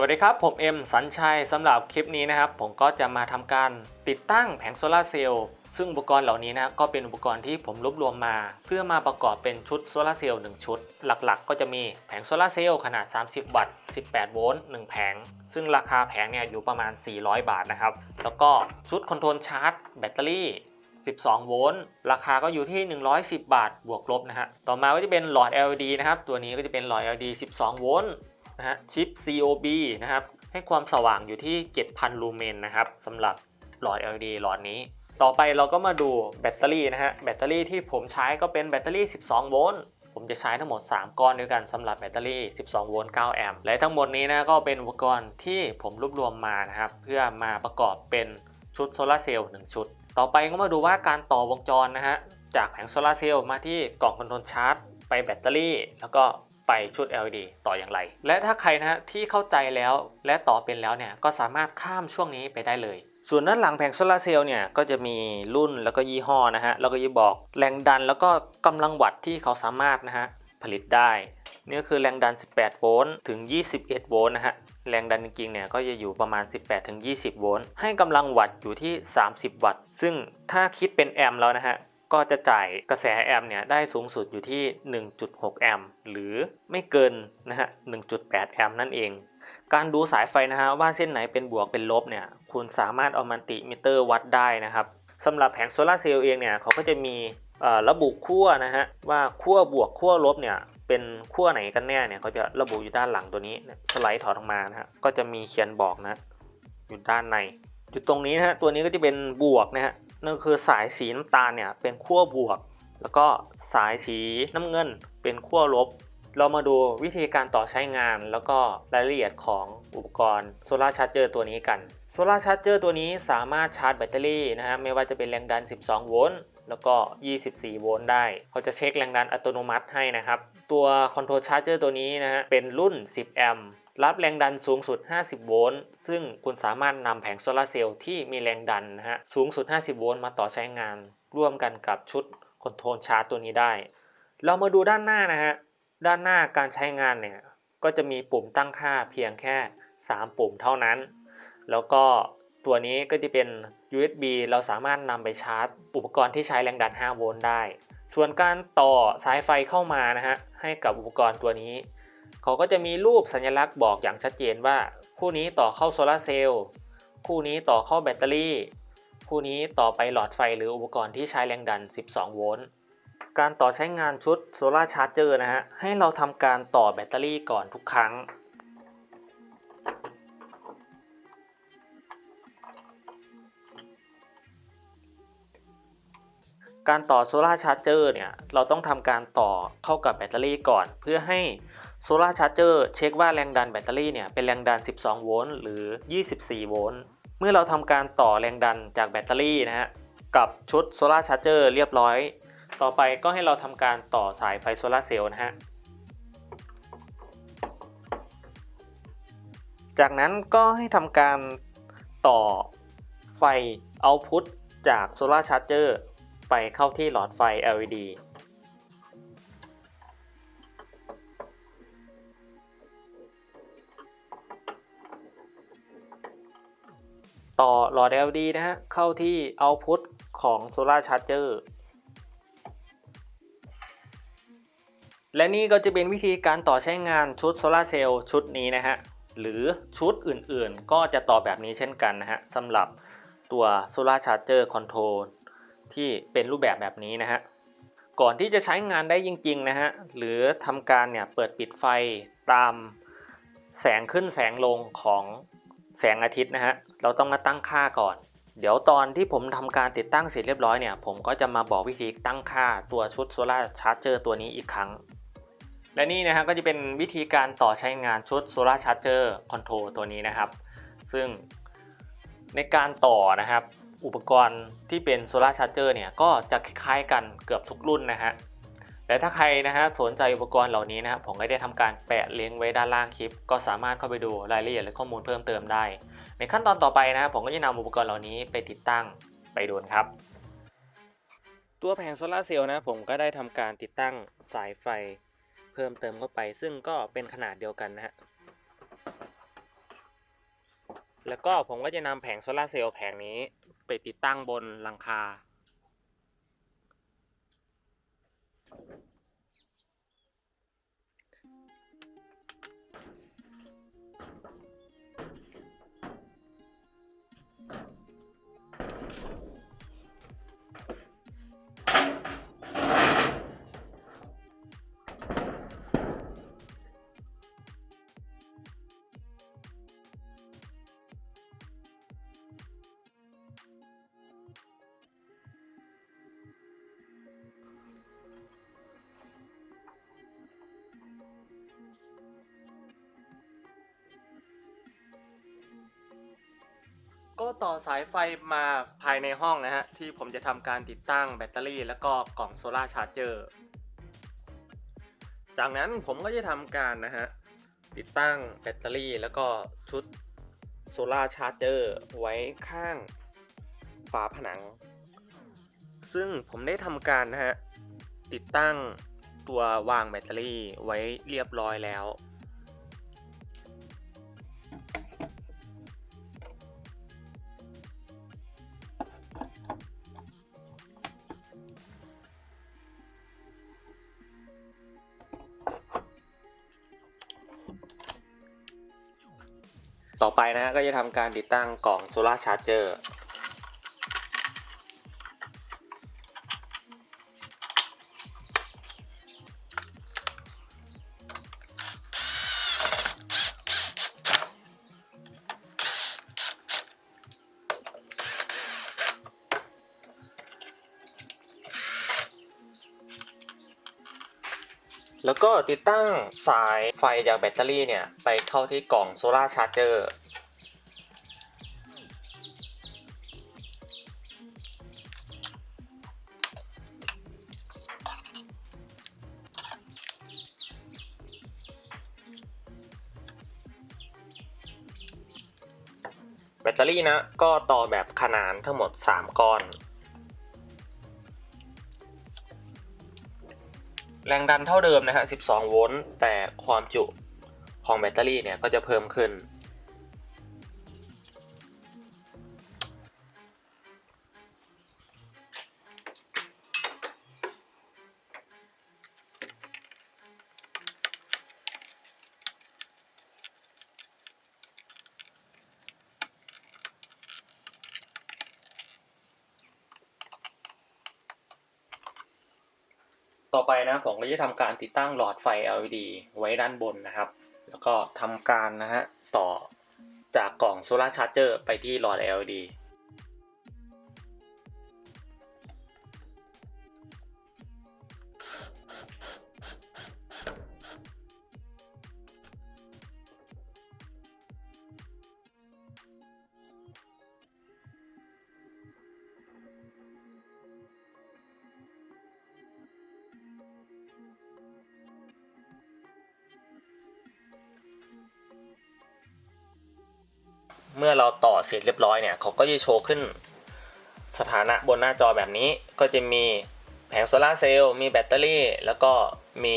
วัสดีครับ ผมเอ็มสัญชัยสำหรับคลิปนี้นะครับ ผมก็จะมาทำการติดตั้งแผงโซลาเซลล์ซึ่งอุปกรณ์เหล่านี้นะก็เป็นอุปกรณ์ที่ผมรวบรวมมา เพื่อมาประกอบเป็นชุดโซลาเซลล์1ชุด หลักๆ ก็จะมีแผงโซลาเซลล์ขนาด 30 วัตต์ 18 โวลต์ 1 แผง ซึ่งราคาแผงเนี่ยอยู่ประมาณ 400 บาทนะครับ แล้วก็ชุดคอนโทรลชาร์จแบตเตอรี่ 12 โวลต์ ราคาก็อยู่ที่ 110 บาทบวกลบนะฮะ ต่อมาก็จะเป็นหลอด LED นะครับ ตัวนี้ก็จะเป็นหลอด LED 12 โวลต์ นะฮะชิป COB นะครับให้ความสว่างอยู่ที่ 7,000 ลูเมนนะครับสำหรับหลอด LED หลอดนี้ ต่อไปเราก็มาดูแบตเตอรี่นะฮะแบตเตอรี่ที่ผมใช้ก็เป็นแบตเตอรี่ 12 โวลต์ผมจะใช้ทั้งหมด 3 ก้อนด้วยกันสำหรับแบตเตอรี่ 12 โวลต์ 9 แอมป์และทั้งหมดนี้นะก็เป็นอุปกรณ์ที่ผมรวบรวมมานะครับเพื่อมาประกอบเป็นชุดโซลาร์เซลล์1ชุด ต่อไปก็มาดูว่าการต่อวงจรนะฮะจากแผงโซลาร์เซลล์มาที่กล่องคอนโทรลชาร์จไปแบตเตอรี่ แล้วก็ ไปชุด LED ต่ออย่างไร และถ้าใครนะฮะที่เข้าใจแล้วและต่อเป็นแล้วเนี่ยก็สามารถข้ามช่วงนี้ไปได้เลย ส่วนด้านหลังแผงโซลาร์เซลล์เนี่ยก็จะมีรุ่นแล้วก็ยี่ห้อนะฮะแล้วก็จะบอกแรงดันแล้วก็กำลังวัตต์ที่เขาสามารถนะฮะผลิตได้นี่ก็คือแรงดัน 18 โวลต์ ถึง 21 โวลต์นะฮะ แรงดันจริงๆ เนี่ยก็จะอยู่ประมาณ 18 ถึง 20 โวลต์ ให้กำลังวัตต์อยู่ที่ 30 วัตต์ ซึ่งถ้าคิดเป็นแอมป์แล้วนะฮะ ก็จะจ่ายกระแสแอมป์เนี่ยได้สูงสุดอยู่ที่ 1.6 แอมป์หรือไม่เกินนะฮะ 1.8 แอมป์นั่นเอง การดูสายไฟนะฮะว่าเส้นไหนเป็นบวกเป็นลบเนี่ยคุณสามารถเอามันติมิเตอร์วัดได้นะครับสำหรับแผงโซลาเซลล์เองเนี่ยเขาก็จะมีระบุขั้วนะฮะว่าขั้วบวกขั้วลบเนี่ยเป็นขั้วไหนกันแน่เนี่ยเขาจะระบุอยู่ด้านหลังตัวนี้เนี่ยสไลด์ถอดออกมานะฮะก็จะมีเขียนบอกนะอยู่ด้านใน จุดตรงนี้นะฮะตัวนี้ก็จะเป็นบวกนะฮะ นั่นคือสายสีน้ำตาลเนี่ยเป็นขั้วบวก แล้วก็สายสีน้ำเงินเป็นขั้วลบ เรามาดูวิธีการต่อใช้งาน แล้วก็รายละเอียดของอุปกรณ์โซลาร์ชาร์จเจอร์ตัวนี้กันโซลาร์ชาร์จเจอร์ตัวนี้สามารถชาร์จแบตเตอรี่นะฮะไม่ว่าจะเป็นแรงดัน 12 โวลต์แล้วก็ 24 โวลต์ได้ เขาจะเช็คแรงดันอัตโนมัติให้นะครับ ตัวคอนโทรลชาร์จเจอร์ตัวนี้นะฮะ เป็นรุ่น 10 แอมป์ รับแรงดันสูงสุด 50 โวลต์ ซึ่งคุณสามารถนำแผงโซลาร์เซลล์ที่มีแรงดันนะฮะสูงสุด 50 โวลต์มาต่อใช้งาน ร่วมกันกับชุดคอนโทรลชาร์จตัวนี้ได้ เรามาดูด้านหน้านะฮะ ด้านหน้าการใช้งานเนี่ย ก็จะมีปุ่มตั้งค่าเพียงแค่ 3 ปุ่มเท่านั้น แล้วก็ตัวนี้ก็จะเป็น USB เราสามารถนำไปชาร์จ อุปกรณ์ที่ใช้แรงดัน 5 โวลต์ได้ ส่วนการต่อสายไฟเข้ามานะฮะให้กับอุปกรณ์ตัวนี้ เขาก็จะมีรูปสัญลักษณ์บอกอย่างชัดเจนว่า คู่นี้ต่อเข้าโซลาร์เซลล์คู่นี้ต่อเข้าแบตเตอรี่ คู่นี้ต่อไปหลอดไฟหรืออุปกรณ์ที่ใช้แรงดัน 12 โวลต์การต่อใช้งานชุดโซลาร์ชาร์จเจอร์นะฮะให้เราทำการต่อแบตเตอรี่ก่อนทุกครั้งการต่อโซลาร์ชาร์จเจอร์เนี่ย เราต้องทำการต่อเข้ากับแบตเตอรี่ก่อน เพื่อให้ โซลาร์ชาร์เจอร์เช็คว่าแรงดันแบตเตอรี่เนี่ยเป็นแรงดัน 12 โวลต์หรือ 24 โวลต์ เมื่อเราทำการต่อแรงดันจากแบตเตอรี่นะฮะกับชุดโซลาร์ชาร์เจอร์เรียบร้อย ต่อไปก็ให้เราทำการต่อสายไฟโซลาร์เซลล์นะฮะ จากนั้นก็ให้ทำการต่อไฟเอาพุตจากโซลาร์ชาร์เจอร์ไปเข้าที่หลอดไฟ LED ต่อหลอด LED นะฮะ เข้าที่ Output ของ Solar Charger และนี่ก็จะเป็นวิธีการต่อใช้งานชุดโซลาเซลล์ชุดนี้นะฮะ หรือชุดอื่นๆ ก็จะต่อแบบนี้เช่นกันนะฮะสำหรับตัว Solar Charger Control ที่เป็นรูปแบบแบบนี้นะฮะ ก่อนที่จะใช้งานได้จริงๆนะฮะ หรือทำการเนี่ยเปิดปิดไฟตามแสงขึ้นแสงลงของแสงอาทิตย์นะฮะ เราต้องมาตั้งค่าก่อน เดี๋ยวตอนที่ผมทำการติดตั้งเสร็จเรียบร้อยเนี่ย ผมก็จะมาบอกวิธีตั้งค่าตัวชุดโซลาร์ชาร์จเจอร์ตัวนี้อีกครั้ง และนี่นะฮะก็จะเป็นวิธีการต่อใช้งานชุดโซลาร์ชาร์จเจอร์คอนโทรลตัวนี้นะครับ ซึ่งในการต่อนะครับ อุปกรณ์ที่เป็นโซลาร์ชาร์จเจอร์เนี่ยก็จะคล้ายๆกันเกือบทุกรุ่นนะฮะและถ้าใครนะฮะสนใจอุปกรณ์เหล่านี้นะครับผมก็ได้ทำการแปะลิงก์ไว้ด้านล่างคลิป ก็สามารถเข้าไปดูรายละเอียดและข้อมูลเพิ่มเติมได้ ในขั้นตอนต่อไปนะครับผมก็จะนำอุปกรณ์เหล่านี้ไปติดตั้งไปดูกันครับ ตัวแผงโซลาเซลล์นะผมก็ได้ทำการติดตั้งสายไฟเพิ่มเติมเข้าไป ซึ่งก็เป็นขนาดเดียวกันนะฮะแล้วก็ผมก็จะนำแผงโซลาเซลล์แผงนี้ไปติดตั้งบนหลังคา ก็ต่อสายไฟมาภายในห้องนะฮะ ที่ผมจะทำการติดตั้งแบตเตอรี่ แล้วก็กล่องโซลาร์ชาร์จเจอร์ จากนั้นผมก็จะทำการนะฮะ ติดตั้งแบตเตอรี่แล้วก็ชุดโซลาร์ชาร์จเจอร์ไว้ข้างฝาผนัง ซึ่งผมได้ทำการนะฮะ ติดตั้งตัววางแบตเตอรี่ไว้เรียบร้อยแล้ว ต่อไปนะฮะก็จะทำการติดตั้งกล่องโซลาร์ชาร์จเจอร์ แล้วก็ติดตั้งสายไฟจากแบตเตอรี่เนี่ย ไปเข้าที่กล่องโซลาร์ชาร์จเจอร์แบตเตอรี่นะ ก็ต่อแบบขนานทั้งหมด 3 ก้อน แรงดันเท่าเดิมนะฮะ 12 โวลต์ แต่ความจุของแบตเตอรี่เนี่ยก็จะเพิ่มขึ้น ต่อไปนะผมก็จะทำการติดตั้งหลอดไฟ LED ไว้ด้านบนนะครับ แล้วก็ทำการนะฮะต่อจากกล่องโซลาร์ชาร์จเจอร์ไปที่หลอด LED เมื่อเราต่อเสร็จเรียบร้อยเนี่ยเขาก็จะโชว์ขึ้นสถานะบนหน้าจอแบบนี้ก็จะมีแผงโซลาเซลล์มีแบตเตอรี่ แล้วก็มี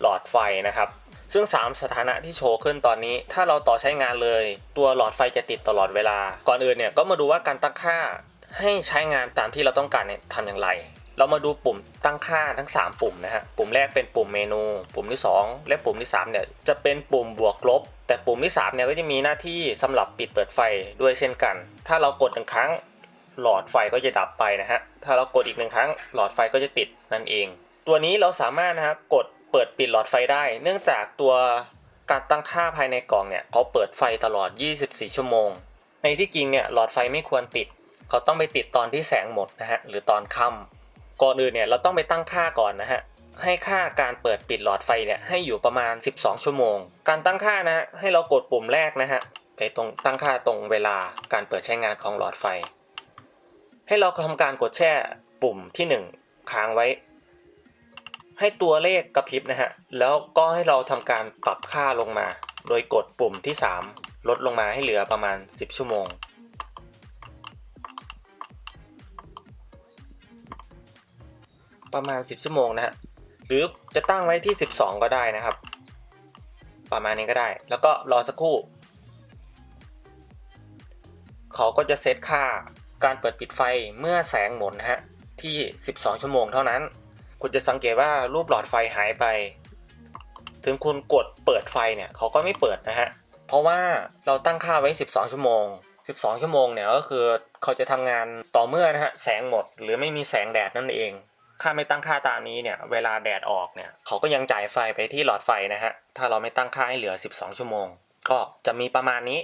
หลอดไฟนะครับ ซึ่ง 3 สถานะที่โชว์ขึ้นตอนนี้ ถ้าเราต่อใช้งานเลย ตัวหลอดไฟจะติดตลอดเวลา ก่อนอื่นเนี่ยก็มาดูว่าการตั้งค่าให้ใช้งานตามที่เราต้องการเนี่ยทำอย่างไร เรามาดูปุ่มตั้งค่าทั้ง 3 ปุ่มนะฮะ ปุ่มแรกเป็นปุ่มเมนู ปุ่มที่ 2 และปุ่มที่3เนี่ยจะเป็นปุ่มบวกลบ แต่ปุ่มที่3เนี่ยก็จะมีหน้าที่สำหรับปิดเปิดไฟด้วยเช่นกัน ถ้าเรากดหนึ่งครั้งหลอดไฟก็จะดับไปนะฮะ ถ้าเรากดอีกหนึ่งครั้งหลอดไฟก็จะติดนั่นเอง ตัวนี้เราสามารถนะครับกดเปิดปิดหลอดไฟได้ เนื่องจากตัวการตั้งค่าภายในกล่องเนี่ยเขาเปิดไฟตลอด 24 ชั่วโมง ในที่จริงเนี่ยหลอดไฟไม่ควรติด เขาต้องไปติดตอนที่แสงหมดนะฮะหรือตอนค่ำก่อนอื่นเนี่ยเราต้องไปตั้งค่าก่อนนะฮะ ให้ค่าการเปิดปิดหลอดไฟเนี่ยให้อยู่ประมาณ 12 ชั่วโมง การตั้งค่านะฮะให้เรากดปุ่มแรกนะฮะไปตรงตั้งค่าตรงเวลาการเปิดใช้งานของหลอดไฟ ให้เราทำการกดแช่ปุ่มที่ 1 ค้างไว้ ให้ตัวเลขกระพริบนะฮะแล้วก็ให้เราทำการปรับค่าลงมา โดยกดปุ่มที่ 3 ลดลงมาให้เหลือประมาณ 10 ชั่วโมงประมาณ 10 ชั่วโมงนะฮะ หรือจะตั้งไว้ที่ 12 ก็ได้นะครับ ประมาณนี้ก็ได้ แล้วก็รอสักครู่ เขาก็จะเซตค่าการเปิดปิดไฟเมื่อแสงหมดนฮะที่ 12 ชั่วโมงเท่านั้น คุณจะสังเกตว่ารูปหลอดไฟหายไป ถึงคุณกดเปิดไฟเนี่ยเขาก็ไม่เปิดนะฮะ เพราะว่าเราตั้งค่าไว้ 12 ชั่วโมง 12 ชั่วโมงเนี่ยก็คือเขาจะทำงานต่อเมื่อนะฮะแสงหมด หรือไม่มีแสงแดดนั่นเอง ถ้าไม่ตั้งค่าตามนี้เนี่ยเวลาแดดออกเนี่ยเขาก็ยังจ่ายไฟไปที่หลอดไฟนะฮะถ้าเราไม่ตั้งค่าให้เหลือ 12 ชั่วโมง ก็จะมีประมาณนี้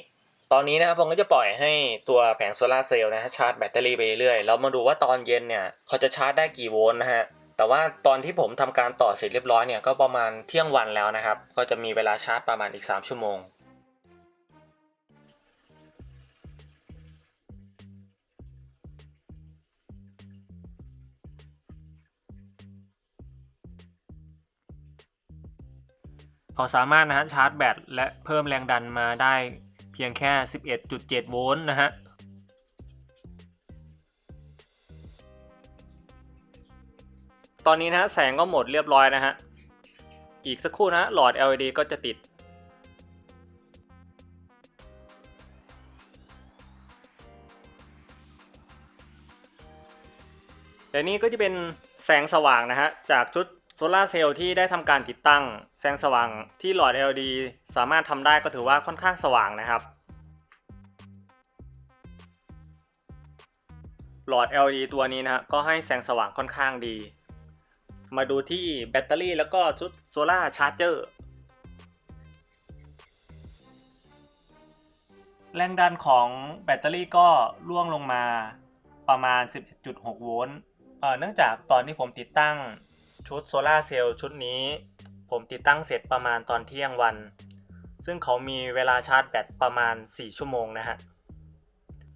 ตอนนี้นะครับผมก็จะปล่อยให้ตัวแผงโซลาเซลล์นะฮะชาร์จแบตเตอรี่ไปเรื่อยๆแล้วมาดูว่าตอนเย็นเนี่ยเขาจะชาร์จได้กี่โวลต์นะฮะแต่ว่าตอนที่ผมทำการต่อเสร็จเรียบร้อยเนี่ยก็ประมาณเที่ยงวันแล้วนะครับ ก็จะมีเวลาชาร์จประมาณอีก 3 ชั่วโมง เขาสามารถนะฮะชาร์จแบตและเพิ่มแรงดันมาได้เพียงแค่ 11.7 โวลต์นะฮะตอนนี้นะฮะแสงก็หมดเรียบร้อยนะฮะ อีกสักครู่นะฮะหลอด LED ก็จะติด แต่นี่ก็จะเป็นแสงสว่างนะฮะ จากชุด โซลาร์เซลล์ที่ได้ทำการติดตั้งแสงสว่างที่หลอด LED สามารถทำได้ก็ถือว่าค่อนข้างสว่างนะครับ หลอด LED ตัวนี้นะก็ให้แสงสว่างค่อนข้างดี มาดูที่แบตเตอรี่แล้วก็ชุดโซลาร์ชาร์จเจอร์แรงดันของแบตเตอรี่ก็ร่วงลงมาประมาณ 11.6 โวลต์เอ่อเนื่องจากตอนที่ผมติดตั้ง ชุดโซลาเซลล์ชุดนี้ ผมติดตั้งเสร็จประมาณตอนเที่ยงวัน ซึ่งเขามีเวลาชาร์จแบตประมาณ 4 ชั่วโมงนะฮะ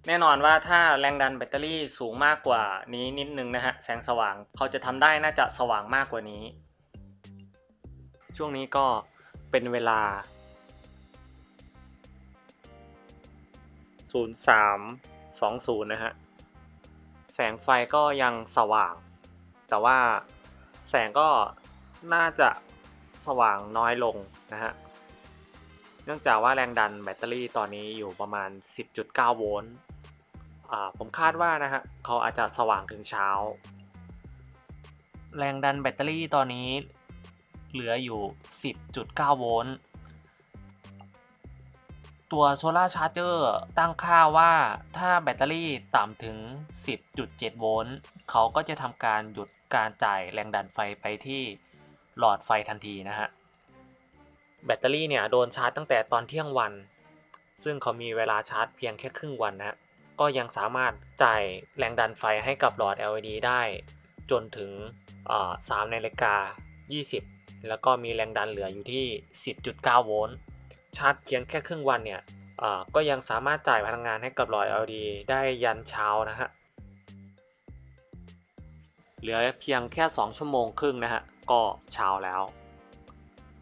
แน่นอนว่าถ้าแรงดันแบตเตอรี่สูงมากกว่านี้นิดนึงนะฮะ แสงสว่างเขาจะทำได้น่าจะสว่างมากกว่านี้ ช่วงนี้ก็เป็นเวลา 0320 นะฮะ แสงไฟก็ยังสว่าง แต่ว่า แสงก็น่าจะสว่างน้อยลงนะฮะ เนื่องจากว่าแรงดันแบตเตอรี่ตอนนี้อยู่ประมาณ 10.9 โวลต์อ่าผมคาดว่านะฮะเขาอาจจะสว่างถึงเช้า แรงดันแบตเตอรี่ตอนนี้เหลืออยู่ 10.9 โวลต์ ตัวโซลาร์ชาร์เจอร์ตั้งค่าว่าถ้าแบตเตอรี่ต่ำถึง 10.7 โวลต์เขาก็จะทำการหยุดการจ่ายแรงดันไฟไปที่หลอดไฟทันทีนะฮะ แบตเตอรี่เนี่ยโดนชาร์จตั้งแต่ตอนเที่ยงวัน ซึ่งเขามีเวลาชาร์จเพียงแค่ครึ่งวันนะฮะก็ยังสามารถจ่ายแรงดันไฟให้กับหลอด LED ได้จนถึง3นาฬิกา 20 แล้วก็มีแรงดันเหลืออยู่ที่ 10.9 โวลต์ ชาร์จเพียงแค่ครึ่งวันเนี่ยก็ยังสามารถจ่ายพลังงานให้กับหลอด LED ได้ยันเช้านะฮะ เหลือเพียงแค่ 2 ชั่วโมงครึ่งนะฮะ ก็เช้าแล้ว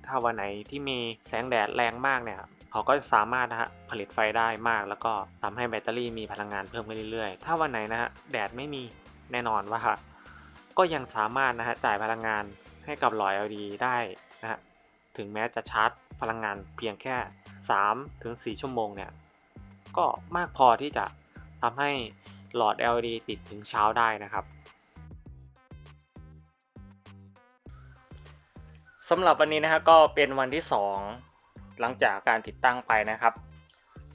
ถ้าวันไหนที่มีแสงแดดแรงมากเนี่ยเขาก็สามารถนะฮะผลิตไฟได้มาก แล้วก็ทำให้แบตเตอรี่มีพลังงานเพิ่มขึ้นเรื่อยๆ ถ้าวันไหนนะฮะแดดไม่มีแน่นอนว่าก็ยังสามารถนะฮะจ่ายพลังงานให้กับหลอด LED ได้นะฮะ ถึงแม้จะชาร์จ พลังงานเพียงแค่3ถึง4ชั่วโมงเนี่ย ก็มากพอที่จะทำให้หลอด LED ติดถึงเช้าได้นะครับสำหรับวันนี้นะฮะก็เป็นวันที่ 2 หลังจากการติดตั้งไปนะครับ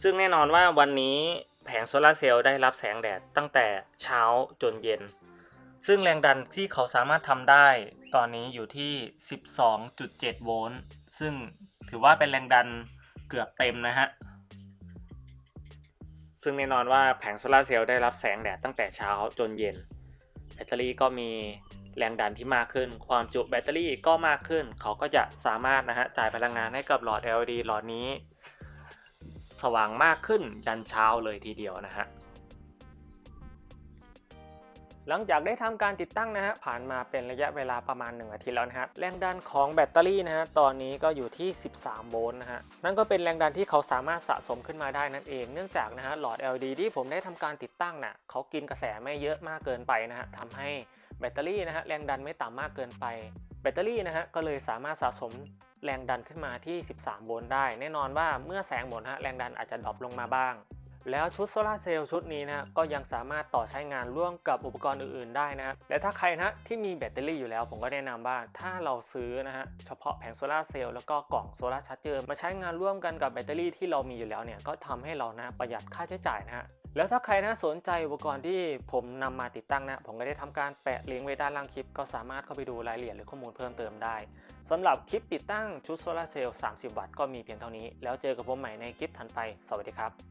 ซึ่งแน่นอนว่าวันนี้แผงโซลาร์เซลล์ได้รับแสงแดดตั้งแต่เช้าจนเย็น ซึ่งแรงดันที่เขาสามารถทำได้ตอนนี้อยู่ที่ 12.7 โวลต์ ซึ่ง ถือว่าเป็นแรงดันเกือบเต็มนะฮะ ซึ่งแน่นอนว่าแผงโซลาเซลล์ได้รับแสงแดดตั้งแต่เช้าจนเย็น แบตเตอรี่ก็มีแรงดันที่มากขึ้น ความจุแบตเตอรี่ก็มากขึ้น เขาก็จะสามารถนะฮะจ่ายพลังงานให้กับหลอด LED หลอดนี้ สว่างมากขึ้นยันเช้าเลยทีเดียวนะฮะ หลังจากได้ทำการติดตั้งนะฮะผ่านมาเป็นระยะเวลาประมาณ 1 อาทิตย์แล้วนะฮะแรงดันของแบตเตอรี่นะฮะตอนนี้ก็อยู่ที่ 13 โวลต์นะฮะนั่นก็เป็นแรงดันที่เขาสามารถสะสมขึ้นมาได้นั่นเอง เนื่องจากนะฮะหลอด LED ที่ผมได้ทำการติดตั้งน่ะเขากินกระแสไม่เยอะมากเกินไปนะฮะทำให้แบตเตอรี่นะฮะแรงดันไม่ต่ำมากเกินไป แบตเตอรี่นะฮะก็เลยสามารถสะสมแรงดันขึ้นมาที่ 13 โวลต์ได้ แน่นอนว่าเมื่อแสงหมดฮะแรงดันอาจจะดรอปลงมาบ้าง แล้วชุดโซลาร์เซลล์ชุดนี้นะก็ยังสามารถต่อใช้งานร่วมกับอุปกรณ์อื่นๆได้นะและถ้าใครนะที่มีแบตเตอรี่อยู่แล้ว ผมก็แนะนำว่าถ้าเราซื้อนะฮะเฉพาะแผงโซลาร์เซลล์แล้วก็กล่องโซลาชาร์จเจอร์มาใช้งานร่วมกันกับแบตเตอรี่ที่เรามีอยู่แล้วเนี่ยก็ทำให้เรานะประหยัดค่าใช้จ่ายนะฮะแล้วถ้าใครนะสนใจอุปกรณ์ที่ผมนำมาติดตั้งนะ ผมก็ได้ทำการแปะลิงก์ไว้ด้านล่างคลิป ก็สามารถเข้าไปดูรายละเอียดหรือข้อมูลเพิ่มเติมได้สำหรับคลิปติดตั้งชุดโซลาร์เซลล์ 30 วัตต์ก็มีเพียงเท่านี้ แล้วเจอกับผมใหม่ในคลิปถัดไป สวัสดีครับ